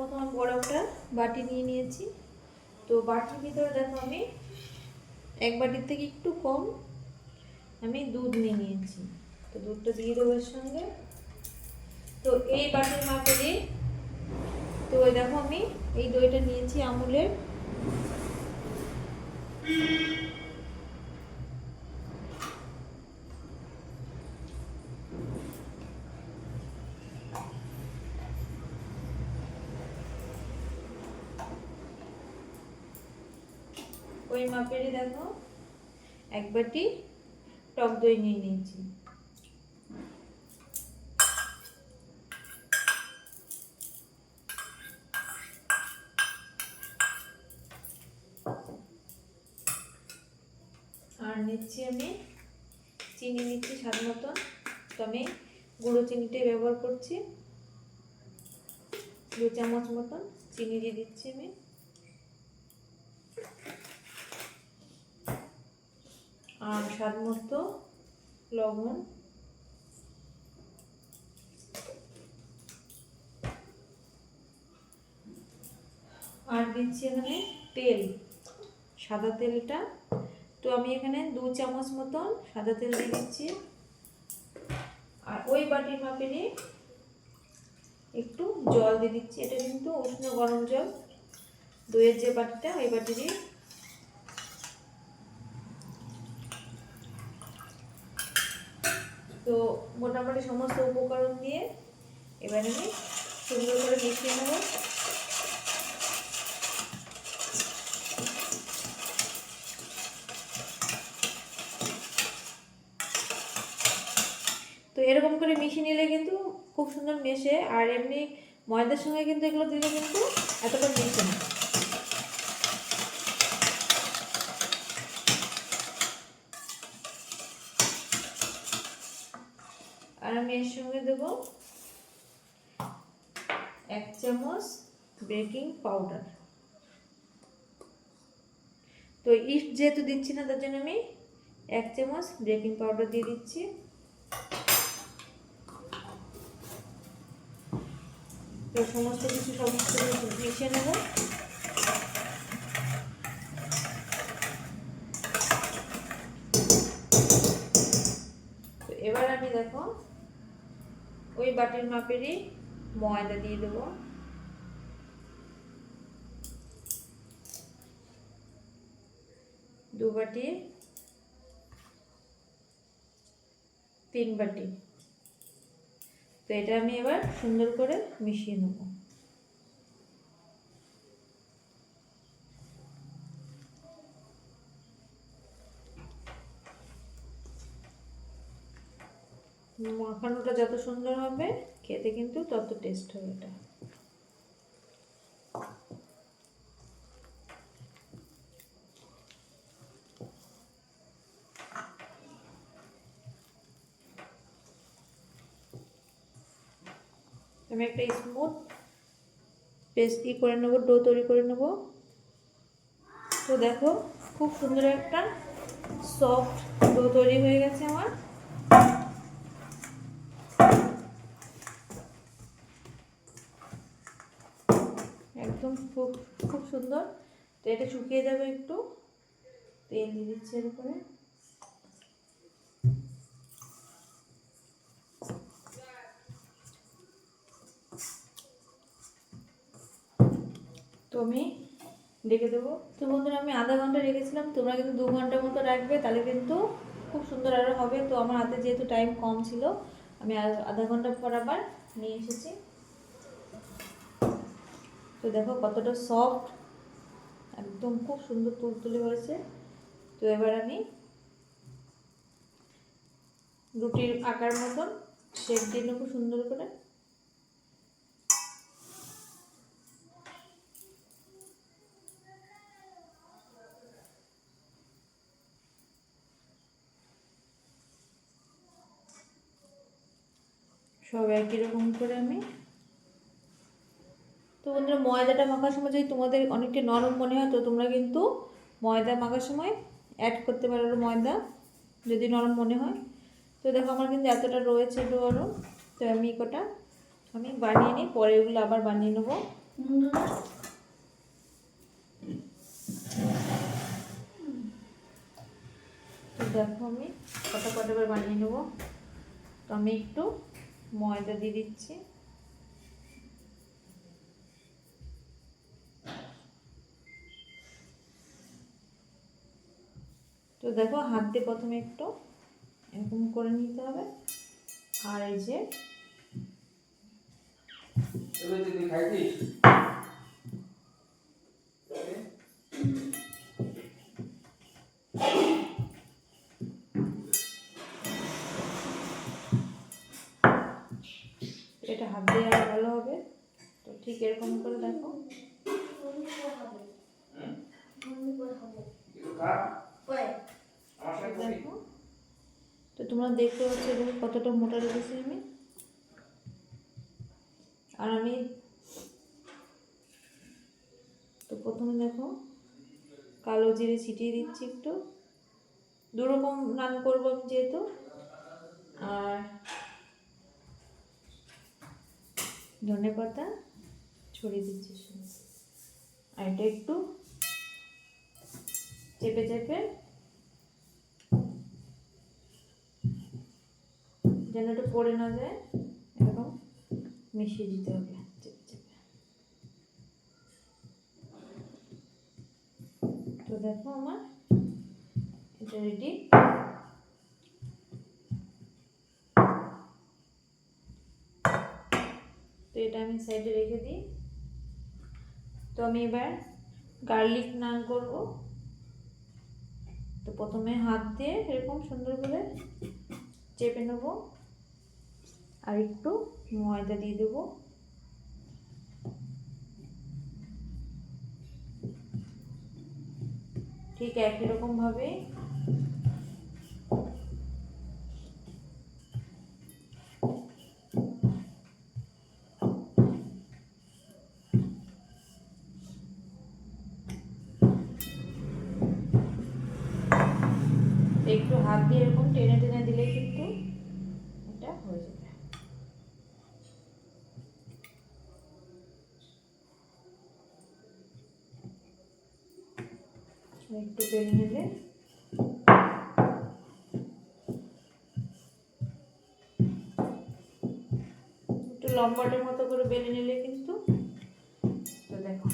প্রথম আমি বড় একটা বাটি নিয়ে নিয়েছি। তো বাটির ভিতরে দেখো আমি এক বাটির থেকে একটু কম আমি দুধ নিয়ে নিয়েছি। তো দুধটা দিয়ে দেবো এর সঙ্গে। তো এই বাটির মাপে দিয়ে তো ওই দেখো আমি এই দইটা নিয়েছি আমুলের। ওই মাপেরই দেখো। এক বাটি টক দই নিয়ে নিয়েছি। আর নিচ্ছি আমি চিনি নিচ্ছি স্বাদ মতন। তো আমি গুঁড়ো চিনিটাই ব্যবহার করছি। দু চামচ মতন চিনি দিয়ে দিচ্ছি আমি। আর স্বাদ মতো, লবণ। আর দিচ্ছি এখানে তেল, সাদা তেলটা। তো আমি এখানে দু চামচ মতন সাদা তেল দিয়ে দিচ্ছি। আর ওই বাটির মাপেরই একটু জল দিয়ে দিচ্ছি। এটা কিন্তু উষ্ণ গরম জল। দইয়ের যে বাটিটা, ওই বাটিরই তো মোটামুটি সমস্ত উপকরণ দিয়ে এবার আমি সুন্দর করে মিশিয়ে নেব। তো এরকম করে মিশিয়ে নিলে কিন্তু খুব সুন্দর মেশে, আর এমনি ময়দার সঙ্গে কিন্তু এগুলো দিলে কিন্তু এতটা মেশে না আর আমি এর সঙ্গে দেবো এক চামচ বেকিং পাউডার। তো ইস্ট যেহেতু দিচ্ছি না, তার জন্য আমি এক চামচ বেকিং পাউডার দিয়ে দিচ্ছি। তো সমস্ত কিছু সমস্ত কিছু মিশিয়ে নেব। এবার আমি দেখো ওই বাটির মাপেরই ময়দা দিয়ে দেবো। দু বাটি, তিন বাটি। তো এটা আমি এবার সুন্দর করে মিশিয়ে নেব। মাখানোটা যত সুন্দর হবে, খেতে কিন্তু তত টেস্ট হবে এটা। আমি একটা স্মুথ পেস্ট ই করে নেব ডো তৈরি করে নেব। তো দেখো, খুব সুন্দর একটা সফট ডো তৈরি হয়ে গেছে আমার একদম খুব খুব সুন্দর। তো এটা শুকিয়ে যাবে একটু। তেল দিয়ে দিচ্ছি এর উপরে। তো আমি রেখে দেবো। তো বন্ধুরা, আমি আধা ঘণ্টা রেখেছিলাম। তোমরা কিন্তু দু ঘণ্টার মতো রাখবে, তাহলে কিন্তু খুব সুন্দর আরও হবে। তো আমার হাতে যেহেতু টাইম কম ছিল, আমি আধা ঘণ্টা পর আবার নিয়ে এসেছি। তো দেখো কতটা সফট একদম খুব সুন্দর তুলতুলে হয়েছে। তো এবার আমি রুটির আকার মতন শেপ দিয়ে নেব সুন্দর করে। সব একই রকম করে আমি বন্ধুরা, ময়দাটা মাখার সময় যদি তোমাদের অনেকটা নরম মনে হয়, তো তোমরা কিন্তু ময়দা মাখার সময় অ্যাড করতে পারো ময়দা, যদি নরম মনে হয়। তো দেখো, আমার কিন্তু এতটা রয়েছে ডো আরও তো আমি কটা আমি বানিয়ে নিই, পরে এগুলো আবার বানিয়ে নেব। তো দেখো আমি কটা কটা বানিয়ে নেব। তো আমি একটু ময়দা দিয়ে দিচ্ছি। দেখো হাত দিয়ে প্রথমে একটু এরকম করে নিতে হবে। আর এই যে এটা হাত দিয়ে ভালো হবে। তো ঠিক এরকম করে দেখো একটু খা আমার সাথে খাবি? দেখো তোমরা দেখতে পাচ্ছ এখানে কতটা মোটা রেখেছি আমি। আর আমি তো প্রথমে দেখো কালো জিরে ছিটিয়ে দিচ্ছি একটু। দু রকম রান করব আমি যেহেতু। আর ধনে পাতা ছড়িয়ে দিচ্ছি আর এটা একটু চেপে চেপে যেন এটা পড়ে না যায়, এরকম মিশিয়ে দিতে হবে তো দেখো আমার, এটা রেডি তো এটা আমি সাইডে রেখে দিই। তো আমি এবার গার্লিক নান করব। তো প্রথমে হাত দিয়ে এরকম সুন্দর করে চেপে নেব। আর একটু ময়দা দিয়ে দেব। ঠিক একই রকম ভাবে একটু হাত দিয়ে এরকম টেনে টেনে দিলে কিন্তু এটা হয়ে যাবে। একটু বেলে নিলে একটু লম্বাটের মতো করে বেলে নিলে কিন্তু তো দেখো,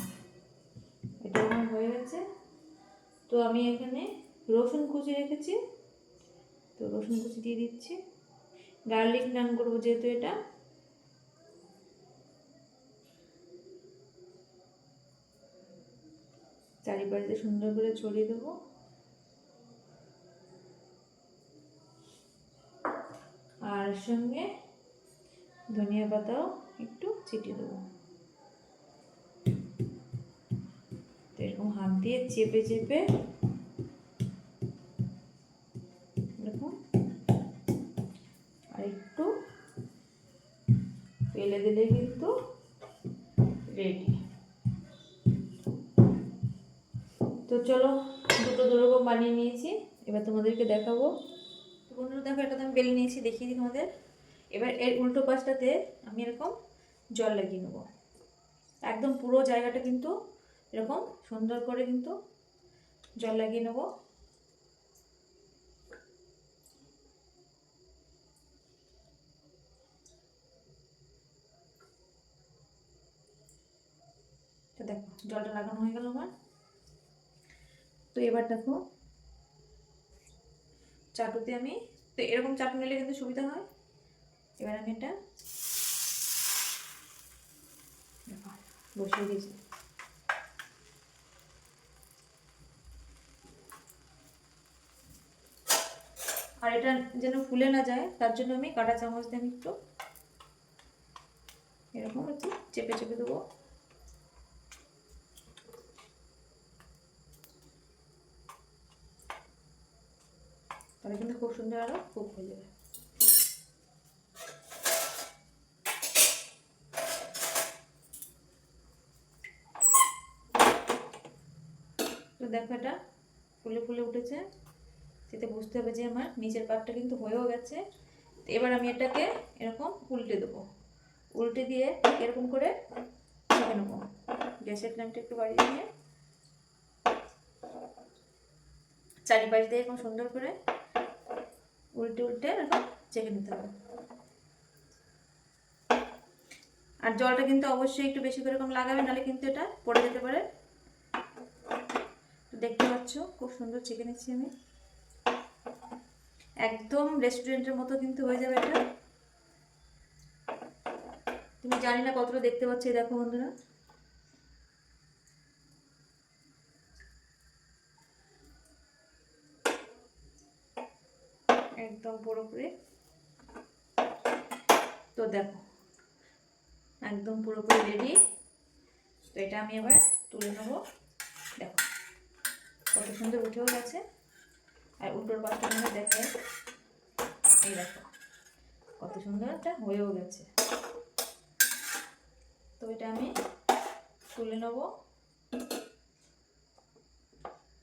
এটা আমার হয়ে গেছে। তো আমি এখানে রসুন কুচি রেখেছি। তো রসুন কুচি দিয়ে দিচ্ছি। গার্লিক নান করব যেহেতু এটা। চারিপাশে সুন্দর করে ছড়িয়ে দেবো। আর সঙ্গে ধনিয়া পাতাও একটু ছিটিয়ে দেবো। তো এরকম হাত দিয়ে চেপে চেপে দেখুন। আর একটু ফেলে দিলে কিন্তু রেডি চলো, দুটো দুরকম বানিয়ে নিয়েছি। এবার তোমাদেরকে দেখাবো। তো বন্ধুরা, দেখো এটা তো আমি বেলে নিয়েছি, দেখিয়ে দিই তোমাদের। এবার এর উল্টো পাশটাতে আমি এরকম জল লাগিয়ে নেব। একদম পুরো জায়গাটা কিন্তু এরকম সুন্দর করে কিন্তু জল লাগিয়ে নেব। দেখো, জলটা লাগানো হয়ে গেল আমার। তো এবার দেখো চাটুতে আমি, তো এরকম চাটু নিলে কিন্তু সুবিধা হয়। এবার আমি এটা বসিয়ে দিয়েছি। আর এটা যেন ফুলে না যায়, তার জন্য আমি কাটা চামচ দিয়ে আমি একটু এরকম একটু চেপে চেপে দেবো। তাহলে কিন্তু খুব সুন্দর আরও কুক হয়ে যাবে। তো দেখো এটা ফুলে ফুলে উঠেছে। সেটা বুঝতে হবে যে আমার নিচের পাটটা কিন্তু হয়েও গেছে। এবার আমি এটাকে এরকম উল্টে দেবো। উল্টে দিয়ে এরকম করে চেপে নেব। গ্যাসের ফ্লেমটা একটু বাড়িয়ে দিয়ে। চারিপাশ দিয়ে এরকম সুন্দর করে উল্টে উল্টে এরকম চেখে নিতে হবে। আর জলটা কিন্তু অবশ্যই একটু বেশি করে কম লাগাবে, নাহলে কিন্তু এটা পড়ে যেতে পারে। দেখতে পাচ্ছ, খুব সুন্দর চেকে নিচ্ছি আমি। একদম রেস্টুরেন্টের মতো কিন্তু হয়ে যাবে এটা। তুমি জানি না কতটা দেখতে পাচ্ছ দেখো বন্ধুরা। একদম পুরোপুরি তো দেখো, একদম পুরোপুরি রেডি তো এটা আমি এবার তুলে নেব। দেখো, কত সুন্দর উঠেও গেছে। আর উল্টোর পাশটা মনে দেখে। এই দেখো, কত সুন্দর একটা হয়েও গেছে। তো এটা আমি তুলে নেব।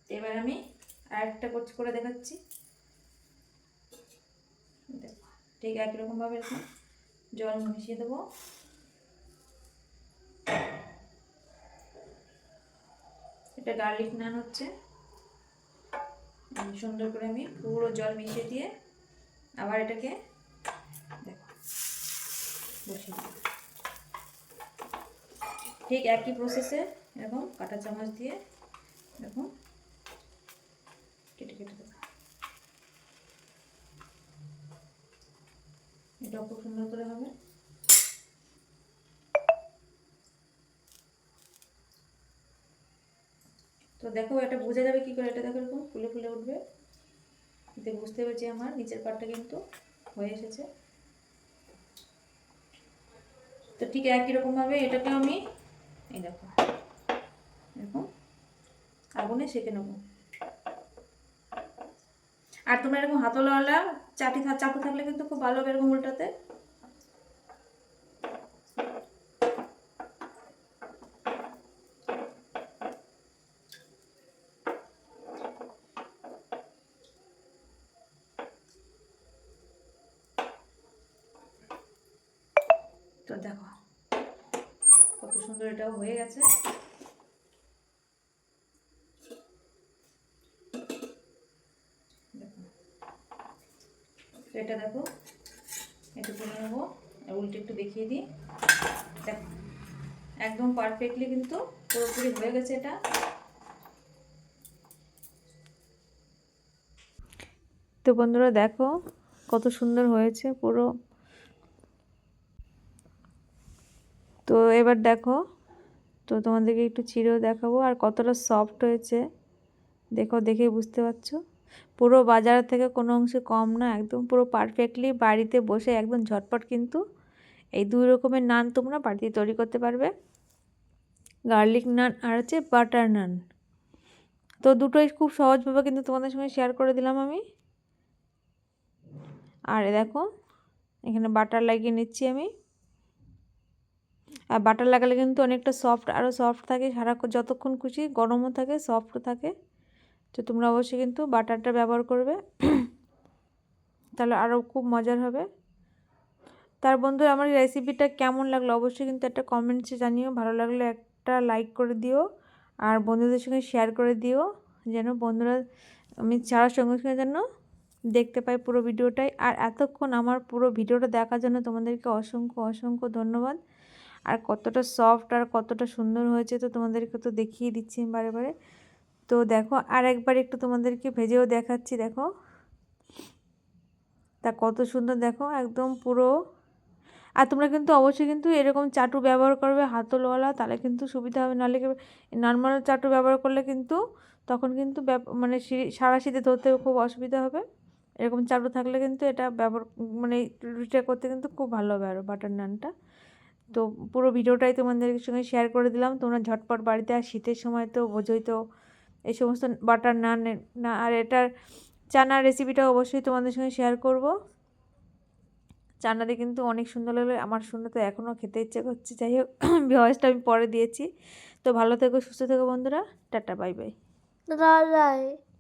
এবার আমি আরেকটা করছি করে দেখাচ্ছি দেখো ঠিক একই রকমভাবে এরকম জল মিশিয়ে দেবো। এটা গার্লিক নান হচ্ছে। সুন্দর করে আমি পুরো জল মিশিয়ে দিয়ে আবার এটাকে দেখো, বসিয়ে দিই ঠিক একই প্রসেসে এরকম কাঁটা চামচ দিয়ে এরকম কেটে কেটে দেবো এটাও খুব সুন্দর করে হবে। তো দেখো, এটা বোঝা যাবে কি করে? এটা দেখো এরকম ফুলে ফুলে উঠবে। এতে বুঝতে পারছি আমার, নিচের পাটটা কিন্তু হয়ে এসেছে। তো ঠিক একই রকমভাবে এটাকে আমি এই দেখো, এরকম আগুনে সেঁকে নেব। আর তোমরা এরকম হাতলাওয়ালা চাটি চাকু থাকলে কিন্তু খুব ভালো হবে এরকম উল্টাতে। তো দেখো, কত সুন্দর এটাও হয়ে গেছে দেখো তো এটা দেখো। একটু তুলে নেব। উল্টে একটু দেখিয়ে দিই। দেখো, একদম পারফেক্টলি কিন্তু পুরোপুরি হয়ে গেছে এটা। তো বন্ধুরা দেখো, কত সুন্দর হয়েছে পুরো। তো এবার দেখো, তো তোমাদেরকে একটু চিড়েও দেখাবো। আর কতটা সফট হয়েছে, দেখো, দেখেই বুঝতে পারছ। পুরো বাজার থেকে কোনো অংশে কম না, একদম পুরো পারফেক্টলি বাড়িতে বসে একদম ঝটপট কিন্তু এই দুই রকমের নান তোমরা বাড়িতে তৈরি করতে পারবে। গার্লিক নান আর হচ্ছে বাটার নান। তো দুটোই খুব সহজভাবে কিন্তু তোমাদের সঙ্গে শেয়ার করে দিলাম আমি। আর দেখো, এখানে বাটার লাগিয়ে নিচ্ছি আমি। আর বাটার লাগালে কিন্তু অনেকটা সফট আরও সফট থাকে সারাক্ষণ যতক্ষণ খুশি গরমও থাকে সফটও থাকে। তো তোমরা অবশ্যই কিন্তু বাটারটা ব্যবহার করবে। তাহলে আরও খুব মজার হবে। তার বন্ধু আমার এই রেসিপিটা কেমন লাগল অবশ্যই কিন্তু একটা কমেন্টসে জানিও। ভালো লাগলে একটা লাইক করে দিও আর বন্ধুদের সঙ্গে শেয়ার করে দিও, যেন বন্ধুরা আমি ছাড়ার সঙ্গে সঙ্গে যেন দেখতে পাই পুরো ভিডিওটাই। আর এতক্ষণ আমার পুরো ভিডিওটা দেখার জন্য তোমাদেরকে অসংখ্য অসংখ্য ধন্যবাদ। আর কতটা সফট আর কতটা সুন্দর হয়েছে তো তোমাদেরকে তো দেখিয়ে দিচ্ছি বারে বারে। তো দেখো আর একবার একটু তোমাদেরকে ভেজেও দেখাচ্ছি, দেখো। তা কত সুন্দর, দেখো, একদম পুরো। আর তোমরা কিন্তু অবশ্যই কিন্তু এরকম চাটু ব্যবহার করবে হাতলওয়ালা, তাহলে কিন্তু সুবিধা হবে। নাহলে নর্মাল চাটু ব্যবহার করলে কিন্তু তখন কিন্তু মানে সারা শীতে ধরতে খুব অসুবিধা হবে। এরকম চাটু থাকলে কিন্তু এটা ব্যবহার মানে রুটিটা করতে কিন্তু খুব ভালো হবে আরও বাটার নানটা তো পুরো ভিডিওটাই তোমাদের সঙ্গে শেয়ার করে দিলাম। তোমরা ঝটপট বাড়িতে আর শীতের সময় তো বোঝোই তো এই সমস্ত বাটার নান, না, আর এটার চানার রেসিপিটা অবশ্যই তোমাদের সঙ্গে শেয়ার করব। চানাতে কিন্তু অনেক সুন্দর লাগল, আমার শুনে তো এখনও খেতে ইচ্ছে করছে। যাই হোক, ভয়েসটা আমি পরে দিয়েছি। তো ভালো থেকো, সুস্থ থেকো বন্ধুরা। টাটা বাই বাই দাদা